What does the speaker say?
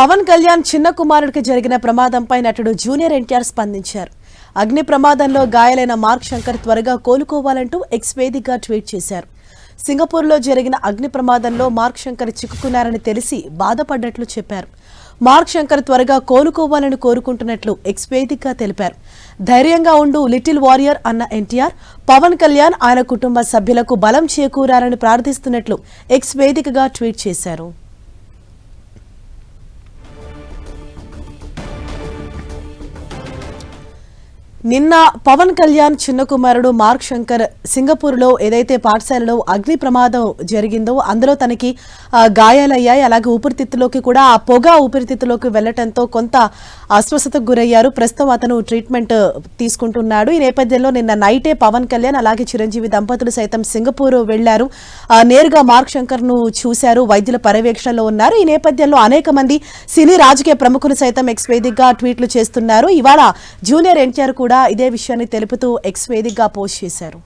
పవన్ కళ్యాణ్ చిన్న కుమారుడికి జరిగిన ప్రమాదంపై నటుడు జూనియర్ ఎన్టీఆర్ స్పందించారు. అగ్ని ప్రమాదంలో గాయాలైన మార్క్ శంకర్ త్వరగా కోలుకోవాలంటూ ఎక్స్ వేదికగా ట్వీట్ చేశారు. సింగపూర్లో జరిగిన అగ్ని ప్రమాదంలో మార్క్ శంకర్ చిక్కుకున్నారని తెలిసి బాధపడ్డట్లు చెప్పారు. మార్క్ శంకర్ త్వరగా కోలుకోవాలని కోరుకుంటున్నట్లు ఎక్స్ వేదికగా తెలిపారు. ధైర్యంగా ఉండు లిటిల్ వారియర్ అన్న ఎన్టీఆర్ పవన్ కళ్యాణ్ ఆయన కుటుంబ సభ్యులకు బలం చేకూరాలని ప్రార్థిస్తున్నట్లు ఎక్స్ వేదికగా ట్వీట్ చేశారు. నిన్న పవన్ కళ్యాణ్ చిన్న కుమారుడు మార్క్ శంకర్ సింగపూర్లో ఏదైతే పాఠశాలలో అగ్ని ప్రమాదం జరిగిందో అందులో తనకి గాయాలయ్యాయి. అలాగే ఊపిరితిత్తులోకి కూడా ఆ పొగ ఊపిరితిత్తులోకి వెళ్ళటంతో కొంత అస్వస్థతకు గురయ్యారు. ప్రస్తుతం అతను ట్రీట్మెంట్ తీసుకుంటున్నాడు. ఈ నేపథ్యంలో నిన్న నైటే పవన్ కళ్యాణ్ అలాగే చిరంజీవి దంపతులు సైతం సింగపూర్ వెళ్ళారు నేరుగా మార్క్ శంకర్ను చూశారు. వైద్యుల పర్యవేక్షణలో ఉన్నారు. ఈ నేపథ్యంలో అనేక మంది సినీ రాజకీయ ప్రముఖులు సైతం ఎక్స్వేదిగా ట్వీట్లు చేస్తున్నారు. ఇవాళ జూనియర్ ఎన్టీఆర్ కూడా ఇదే విషయాన్ని తెలుపుతూ ఎక్స్ వేదికగా పోస్ట్ చేశారు.